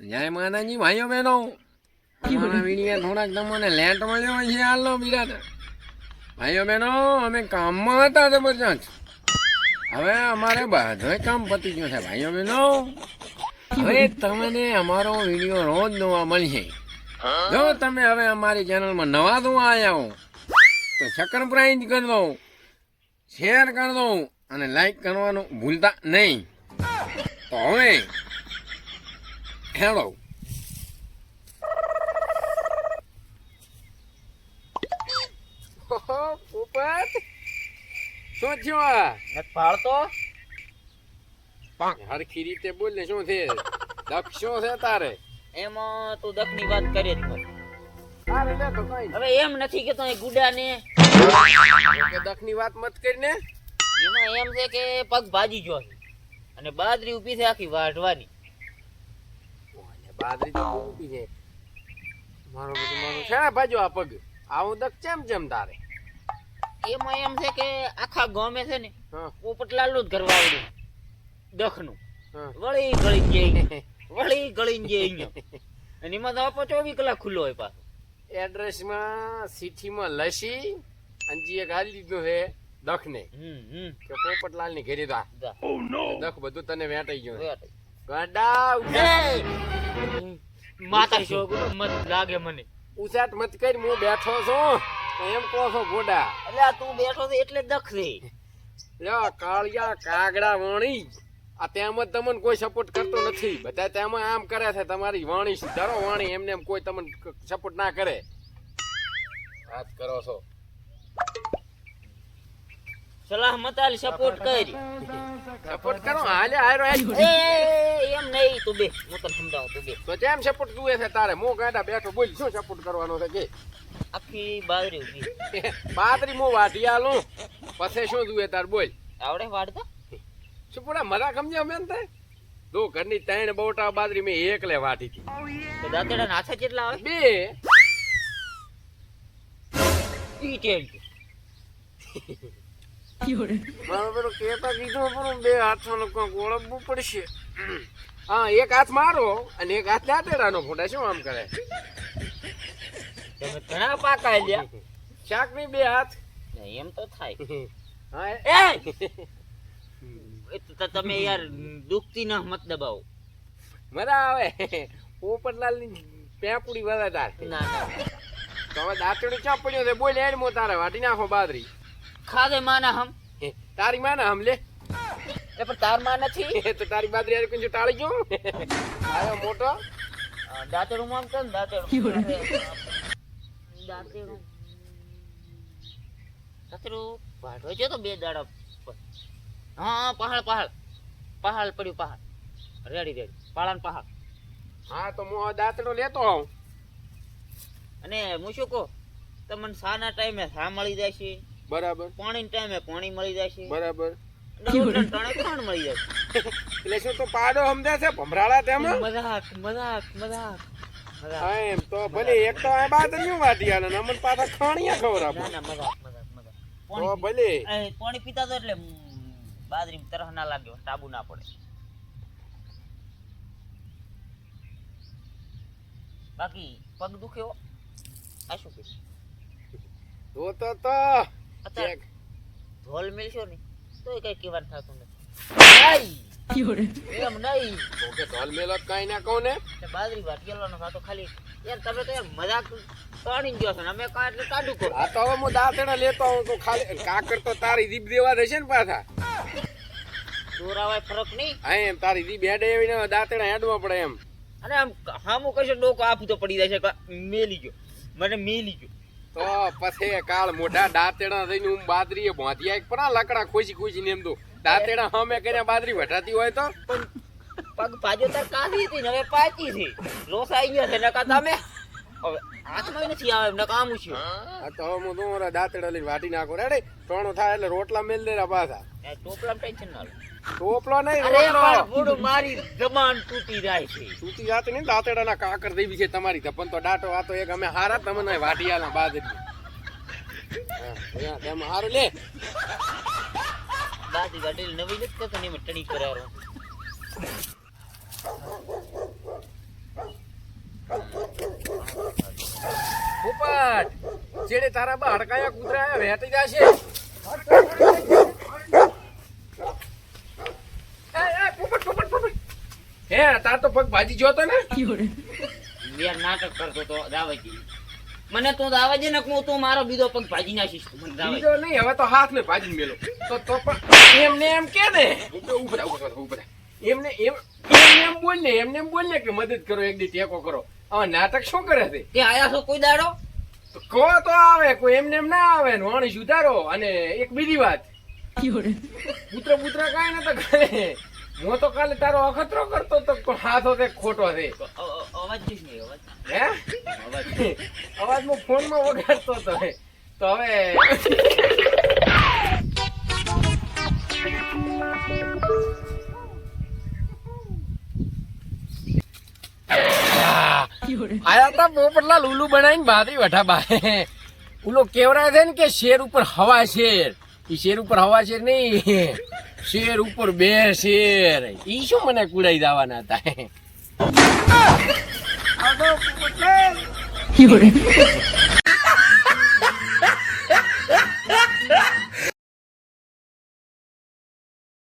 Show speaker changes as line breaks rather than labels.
જય માતાજી ભાઈઓ બહેનો અમારા વીડિયો થોડાક તમને લેટ મળ્યો છે. હાલો બિરાદ ભાઈઓ બહેનો અમે કામમાં હતા જબરજસ્ત હવે અમારે બધોય કામ પતી ગયું છે, ભાઈઓ બહેનો. હવે તમને અમારો વીડિયો રોજ જોવા મળશે જો તમે હવે અમારી ચેનલમાં નવા જોવા આવ્યા હો તો સબસ્ક્રાઇબ કરી દો શેર કરી દો અને લાઈક કરવાનું ભૂલતા નહીં. તો હવે પોપટ શું થયું આ?
નથી પાડતો
હરખી રીતે બોલ ને શું છે? દખ શું છે તારે?
એમાં તું દખની વાત કરે જ હવે એમ નથી કે તો ગુડા ને
દખની વાત મત કરીને
એમાં એમ છે કે પગ ભાજી જો અને બાદરી ઊભી છે આખી વાઢવાની.
બાદરી તો મોટી છે. મારો બધું મારું છે ને બાજુ આ પગ. આવું દક ચેમ ચેમ તારે.
એમાં એમ છે કે આખા ગામે છે ને પોપટલાલનું જ કરવા આવડ્યું દખનું. વળી ગળી જાય વળી ગળી જાય અને એમાં તો આપો ચોવીસ કલાક ખુલ્લો હોય પાછો.
એડ્રેસમાં સિટીમાં લસી અંજી એક હાલી દીધું છે દખને. કે પોપટલાલની ઘેરી દા દખ બધું તને વેટાઈ ગયું ગાડા
વેટ.
ગાંડા ઉઠાય.
માતા શોક મત લાગે મને.
ઉસાટ મત કરી હું બેઠો છું. એમ કહો છો ગોડા.
એટલે આ તું બેઠો છે એટલે દખ છે
લ્યો કાળિયા કાગડા વણી. આ તેમાં તમને કોઈ સપોર્ટ કરતો નથી. બધા તેમાં આમ કરે છે તમારી વાણી સુધારો વાણી એમને એમ કોઈ તમને સપોર્ટ ના કરે. વાત કરો છો.
સલાહ મતાલ સપોર્ટ કરી.
સપોર્ટ કરો? હાલે હારો.
એ એમ નહીં તું બે. હું તને સમજાવું તું બે.
તો જેમ સપોર્ટ તું છે તારે. મો ગાડા બેઠો બોલ શું સપોર્ટ કરવાનો છે કે?
આખી બાજરી ઊભી.
બાદરી મો વાટી આલું પછી શું જુએ તાર બોલ.
આવડે વાડતો
શું પૂરા મરા સમજે અમે તે દો ઘરની ત્રણ બોટા બાદરી મેં એકલે વાટી હતી.
તો દાંતડા નાથા કેટલા આવે?
બે.
ઈ ટેન્ટ
કેતા કીધું પણ બે હાથમાં કોક ઓળખવું પડશે. હા એક હાથ મારો અને એક હાથ દાંતેડાનો ફોટા શું આમ કરે?
તમે ઘણા પાકા લ્યા.
શાકની બે હાથ.
એમ તો થાય.
હા એ-
તમે યાર દુખતી ના મત દબાવો.
મજા આવે. પોપટલાલની પેપુડી વધારે તાર
ના ના.
તો હવે દાંતેડું ક્યાં પડ્યો છે? બોલ એડ મો તારે વાટી નાખો બાદરી
ખાધે માના હમ?
તારી માના હમ લે.
એ પણ તારમાં નથી?
તો તારી બાદરી યાર કુંજુ ટાળી ગયો. આયો મોટો.
દાંતેડું આમ કર ને દાંતેડું. દાંતેડું. દાંતેડું વાઢો છે તો બે દાડા હા હા પહાડ પહાડ. પહાડ પડ્યું પહાડ. Ready ready. પાળાન પહાડ.
હા તો હું દાંતડો લેતો આવું.
અને હું શું કહું? તમને સાના ટાઈમે સા મળી જાય છે.
બરાબર.
પાણી ટાઈમે પાણી મળી જાય
બરાબર. એટલે શું તો પાડો સમજે છે? ભમરાળા તેમાં?
મજાક મજાક મજાક. મજાક.
હા એમ તો ભલે એક તો આ બાદરીયું વાટી આલે ને અમને પાછા ખાણિયા ખવડાવો
ના ના મજાક મજાક મજાક.
તો
પાણી
ભલે.
પાણી પીતા તો એટલે બાદરી તરહ ના લાગે ટાબુ ના પડે. બાકી પગ દુખ્યો આ શું કે
તો તો તો.
અત્યારે ઢોલ મિલશો ને તો કઈ કહેવાનું થતું નથી. એમ નહીં.
તો કે ઢોલ મેલો કઈ ના કહું ને?
બાજરી ભાત ગેલવાનો થતો ખાલી. યાર તમે તો યાર મજાક પાણી ગયો છો અમે કાં એટલે કાઢું કરો
આ તો હવે હું દાંતેડા લેતો આવું તો ખાલી. કાકર તો તારી દીપ દેવા દેશે ને પાછા.
દોરાવાય ફરક નહીં.
હા એમ તારી દીપ હેડે એવી ને હેડવા પડે એમ.
અને આમ હામું કશો ડોકો આપું તો પડી જાય છે મેલી ગયો. મને મેલી ગયો.
તો પછી કાળ મોઢા દાંતેડા થઈને હું બાદરીએ ભોંધિયા એક પરા લકડા ખોસી ખોસી ને એમ તો દાંતેડા હમે કર્યા બાદરી વટાતી હોય તો?
પગ પાજો તાર કાઢી હતી હવે પાચી છે. લોસાઈ ગયા છે નકા તમે હવે હાથમાં નથી આવે નકા છે?
આ તો હવે હું તમારા દાંતેડા લઈને વાટી નાખો. રેડે? ટોણો થાય એટલે રોટલા મેલ દેરા પાછા.
એ ટેન્શન ના
ટોપલો નહીં રોટલો.
મારી જમાન તૂટી જાય છે.
સૂતી જાત નહીં દાંતડાના કાકર દેવી છે તમારી ધપન તો દાંટો આ તો એક અમે હારા તમને વાટિયાના બાદરી હા, ત્યાં હારું લે.
ગાડી નવી નથી કરતો ને એમાં ટણી કરારો
વિરાટ જેડે તારા બા હડકાયા કૂતરા વેટી જશે. એ, એ, પોપટ, પોપટ, પોપટ. હે તાર તો પગ ભાજી જોતો ને.
યાર નાટક કરતો તો દાવાજી. મને તું દાવાજી ને હું તું મારો બીજો પગ ભાજી નાખીશ મને દાવાજી.
બીજો નહીં હવે તો હાથ ને ભાજી મેલો. તો તો પણ એમને એમ કે ને. ઊભા ઉભરા ઉભરા રહો, ઊભા રહો. એમને એમ એમને એમ બોલ ને એમને એમ બોલ ને કે મદદ કરો એક દી ટેકો કરો. આ નાટક શું કરે છે?
તે આયા છો કોઈ દાડો?
તો કહો તો આવે કોઈ એમને એમ ના આવે ને વાણી સુધારો. અને એક બીજી વાત. પુત્ર પુત્ર કાંઈ નતો કરે. હું તો કાલે તારો અખતરો કરતો તો હાથો તે ખોટો છે.
અવાજ નહીં અવાજ?
હે?
અવાજ.
અવાજ હું ફોનમાં વગાડતો હતો તો હવે આયા તા પોપટલા લુલુ બનાવીને બાદરી વઠા બા ઉલો કેવરાય છે ને કે શેર ઉપર હવા શેર. ઈ શેર ઉપર હવા શેર નહીં. શેર ઉપર બે શેર. ઈ શું મને કુડાઈ જવાના હતા.